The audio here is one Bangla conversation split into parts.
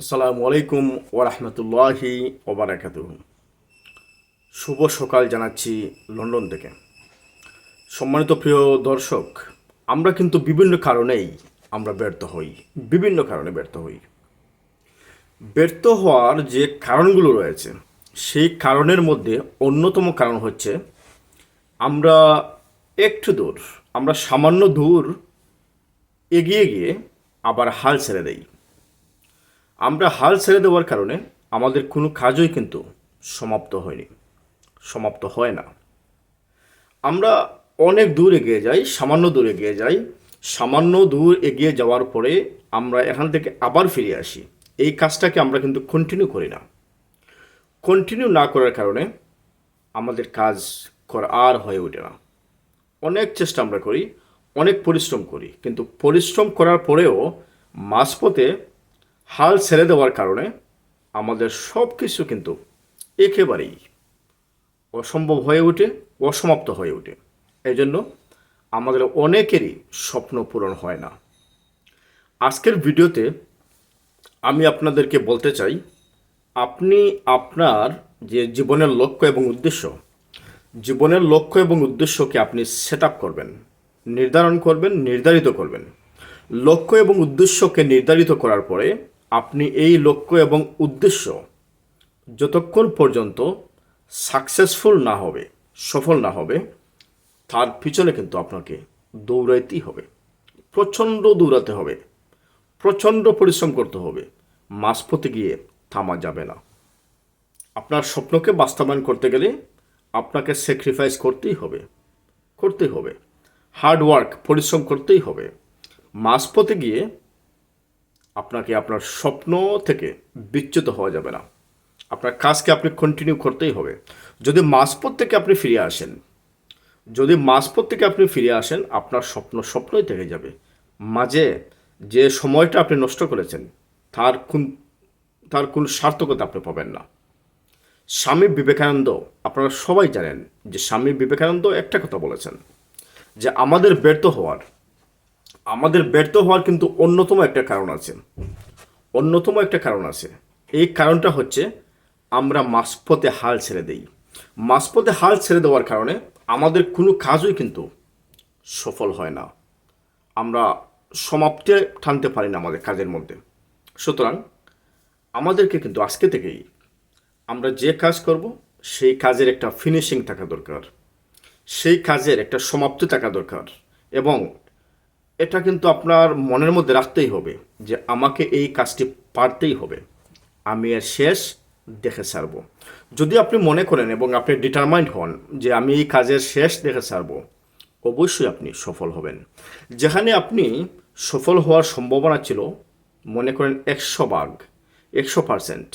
আসসালামু আলাইকুম ওরহমতুল্লাহি ওবরাকাত শুভ সকাল জানাচ্ছি লন্ডন থেকে। সম্মানিত প্রিয় দর্শক, আমরা কিন্তু বিভিন্ন কারণেই আমরা ব্যর্থ হই, বিভিন্ন কারণে ব্যর্থ হই। ব্যর্থ হওয়ার যে কারণগুলো রয়েছে, সেই কারণের মধ্যে অন্যতম কারণ হচ্ছে, আমরা একটু দূর, আমরা সামান্য দূর এগিয়ে গিয়ে আবার হাল ছেড়ে দেই। আমরা হাল ছেড়ে দেওয়ার কারণে আমাদের কোনো কাজই কিন্তু সমাপ্ত হয়নি, সমাপ্ত হয় না। আমরা অনেক দূর এগিয়ে যাই, সামান্য দূর এগিয়ে যাই, সামান্য দূর এগিয়ে যাওয়ার পরে আমরা এখান থেকে আবার ফিরে আসি। এই কাজটাকে আমরা কিন্তু কন্টিনিউ করি না। কন্টিনিউ না করার কারণে আমাদের কাজ করা আর হয়ে ওঠে না। অনেক চেষ্টা আমরা করি, অনেক পরিশ্রম করি, কিন্তু পরিশ্রম করার পরেও মাঝপথে হাল ছেড়ে দেওয়ার কারণে আমাদের সব কিছু কিন্তু একেবারেই অসম্ভব হয়ে ওঠে, অসমাপ্ত হয়ে ওঠে। এই জন্য আমাদের অনেকেরই স্বপ্ন পূরণ হয় না। আজকের ভিডিওতে আমি আপনাদেরকে বলতে চাই, আপনি আপনার যে জীবনের লক্ষ্য এবং উদ্দেশ্য, জীবনের লক্ষ্য এবং উদ্দেশ্যকে আপনি সেট আপ করবেন, নির্ধারণ করবেন, নির্ধারিত করবেন। লক্ষ্য এবং উদ্দেশ্যকে নির্ধারিত করার পরে আপনি এই লক্ষ্য এবং উদ্দেশ্য যতক্ষণ পর্যন্ত সাকসেসফুল না হবে, সফল না হবে, তার পিছনে কিন্তু আপনাকে দৌড়াইতেই হবে। প্রচণ্ড দৌড়াতে হবে, প্রচণ্ড পরিশ্রম করতে হবে, মাঝপথে গিয়ে থামা যাবে না। আপনার স্বপ্নকে বাস্তবায়ন করতে গেলে আপনাকে স্যাক্রিফাইস করতেই হবে করতেই হবে। হার্ড ওয়ার্ক পরিশ্রম করতেই হবে। মাঝপথে গিয়ে আপনাকে আপনার স্বপ্ন থেকে বিচ্যুত হওয়া যাবে না। আপনার কাজকে আপনি কন্টিনিউ করতেই হবে। যদি মাঝপথ থেকে আপনি ফিরে আসেন, যদি মাঝপথ থেকে আপনি ফিরে আসেন, আপনার স্বপ্ন স্বপ্নই থেকে যাবে। মাঝে যে সময়টা আপনি নষ্ট করেছেন, তার কোন তার কোন সার্থকতা আপনি পাবেন না। স্বামী বিবেকানন্দ, আপনারা সবাই জানেন যে স্বামী বিবেকানন্দ একটা কথা বলেছেন যে, আমাদের ব্যর্থ হওয়ার আমাদের ব্যর্থ হওয়ার কিন্তু অন্যতম একটা কারণ আছে। অন্যতম একটা কারণ আছে। এই কারণটা হচ্ছে আমরা মাঝপথে হাল ছেড়ে দেই। মাঝপথে হাল ছেড়ে দেওয়ার কারণে আমাদের কোনো কাজই কিন্তু সফল হয় না। আমরা সমাপ্তি টানতে পারি না আমাদের কাজের মধ্যে। সুতরাং আমাদেরকে কিন্তু আজকে থেকেই আমরা যে কাজ করব, সেই কাজের একটা ফিনিশিং থাকা দরকার। সেই কাজের একটা সমাপ্তি থাকা দরকার। এবং এটা কিন্তু আপনার মনের মধ্যে রাখতেই হবে যে আমাকে এই কাজটি পারতেই হবে। আমি এর শেষ দেখে ছাড়ব। যদি আপনি মনে করেন এবং আপনি ডিটারমাইন্ড হন যে আমি এই কাজের শেষ দেখে ছাড়ব, অবশ্যই আপনি সফল হবেন। যেখানে আপনি সফল হওয়ার সম্ভাবনা ছিল, মনে করেন একশো ভাগ, একশো পারসেন্ট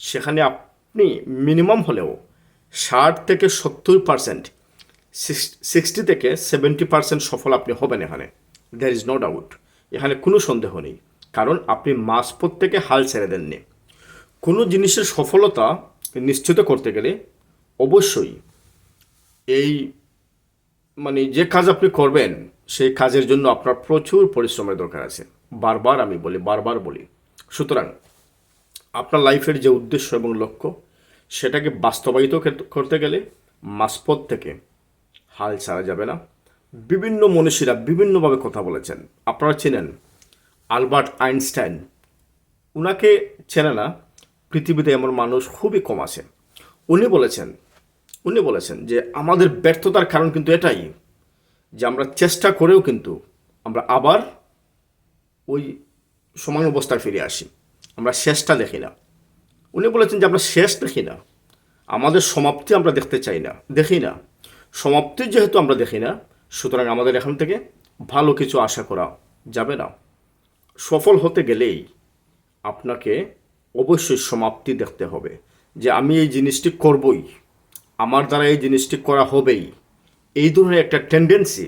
সেখানে আপনি মিনিমাম হলেও ষাট থেকে সত্তর পারসেন্ট সিক্সটি থেকে সেভেন্টি পারসেন্ট সফল আপনি হবেন এখানে। দ্যার ইজ নো ডাউট এখানে কোনো সন্দেহ নেই। কারণ আপনি মাঝপথ থেকে হাল ছেড়ে দেননি। কোনো জিনিসের সফলতা নিশ্চিত করতে গেলে অবশ্যই এই মানে যে কাজ আপনি করবেন, সেই কাজের জন্য আপনার প্রচুর পরিশ্রমের দরকার আছে। বারবার আমি বলি, বারবার বলি। সুতরাং আপনার লাইফের যে উদ্দেশ্য এবং লক্ষ্য, সেটাকে বাস্তবায়িত করতে গেলে মাঝপথ থেকে হাল ছাড়া যাবে না। বিভিন্ন মনীষীরা বিভিন্নভাবে কথা বলেছেন। আপনারা চেনেন আলবার্ট আইনস্টাইন। উনাকে চেনে না, পৃথিবীতে এমন মানুষ খুবই কম আছে। উনি বলেছেন উনি বলেছেন যে আমাদের ব্যর্থতার কারণ কিন্তু এটাই যে আমরা চেষ্টা করেও কিন্তু আমরা আবার ওই সমান অবস্থায় ফিরে আসি। আমরা শেষটা দেখি না। উনি বলেছেন যে আমরা শেষ দেখি না। আমাদের সমাপ্তি আমরা দেখতে চাই না, দেখি না। সমাপ্তি যেহেতু আমরা দেখি না সুতরাং আমাদের এখান থেকে ভালো কিছু আশা করা যাবে না। সফল হতে গেলেই আপনাকে অবশ্যই সমাপ্তি দেখতে হবে যে আমি এই জিনিসটি করবই, আমার দ্বারা এই জিনিসটি করা হবেই। এই ধরনের একটা টেন্ডেন্সি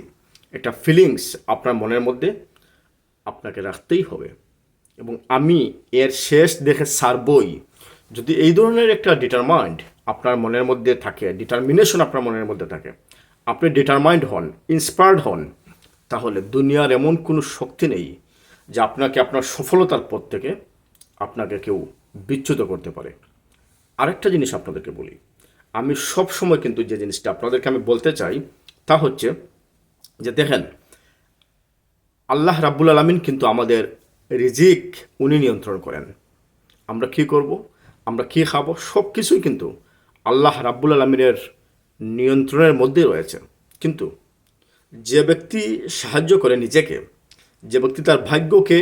একটা ফিলিংস আপনার মনের মধ্যে আপনাকে রাখতেই হবে। এবং আমি এর শেষ দেখে সারবই। যদি এই ধরনের একটা ডিটারমাইন্ড আপনার মনের মধ্যে থাকে ডিটারমিনেশন আপনার মনের মধ্যে থাকে আপনি ডিটারমাইন্ড হন ইন্সপায়ার্ড হন, তাহলে দুনিয়ার এমন কোনো শক্তি নেই যে আপনাকে আপনার সফলতার পথ থেকে আপনাকে কেউ বিচ্যুত করতে পারে। আরেকটা জিনিস আপনাদেরকে বলি, আমি সব সময় কিন্তু যে জিনিসটা আপনাদেরকে আমি বলতে চাই তা হচ্ছে যে দেখেন, আল্লাহ রাব্বুল আলমিন কিন্তু আমাদের রিজিক উনি নিয়ন্ত্রণ করেন। আমরা কি করব? আমরা কি খাব? সব কিছুই কিন্তু আল্লাহ রাব্বুল আলমিনের নিয়ন্ত্রণের মধ্যে রয়েছে কিন্তু যে ব্যক্তি সাহায্য করে নিজেকে, যে ব্যক্তি তার ভাগ্যকে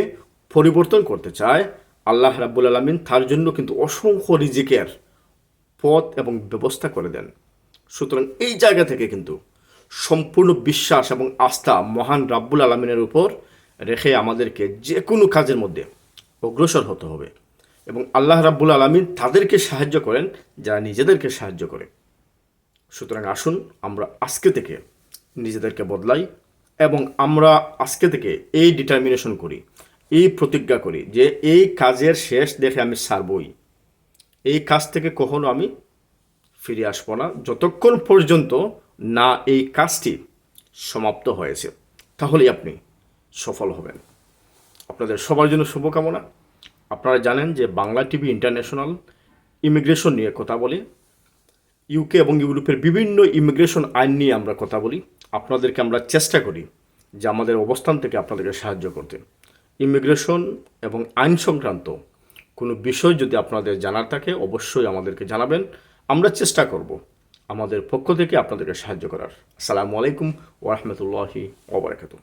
পরিবর্তন করতে চায়, আল্লাহ রাব্বুল আলমিন তার জন্য কিন্তু অসংখ্য রিজিকের পথ এবং ব্যবস্থা করে দেন। সুতরাং এই জায়গা থেকে কিন্তু সম্পূর্ণ বিশ্বাস এবং আস্থা মহান রাব্বুল আলমিনের উপর রেখে আমাদেরকে যে কোনো কাজের মধ্যে অগ্রসর হতে হবে এবং আল্লাহ রাব্বুল আলমিন তাদেরকে সাহায্য করেন, যারা নিজেদেরকে সাহায্য করে। সুতরাং আসুন আমরা আজকে থেকে নিজেদেরকে বদলাই এবং আমরা আজকে থেকে এই ডিটারমিনেশন করি, এই প্রতিজ্ঞা করি যে এই কাজের শেষ দেখে আমি সারবই। এই কাজ থেকে কখনো আমি ফিরে আসব না। যতক্ষণ পর্যন্ত না এই কাজটি সমাপ্ত হয়েছে, তাহলেই আপনি সফল হবেন। আপনাদের সবার জন্য শুভকামনা। আপনারা জানেন যে বাংলা টিভি ইন্টারন্যাশনাল ইমিগ্রেশন নিয়ে কথা বলে ইউকে এবং ইউরোপের বিভিন্ন ইমিগ্রেশন আইন নিয়ে আমরা কথা বলি। আপনাদেরকে আমরা চেষ্টা করি যে আমাদের অবস্থান থেকে আপনাদেরকে সাহায্য করতে। ইমিগ্রেশন এবং আইন সংক্রান্ত কোনো বিষয় যদি আপনাদের জানার থাকে, অবশ্যই আমাদেরকে জানাবেন। আমরা চেষ্টা করব আমাদের পক্ষ থেকে আপনাদেরকে সাহায্য করার। আসসালামু আলাইকুম ওরহমতুল্লাহি ওবরাকাতুহ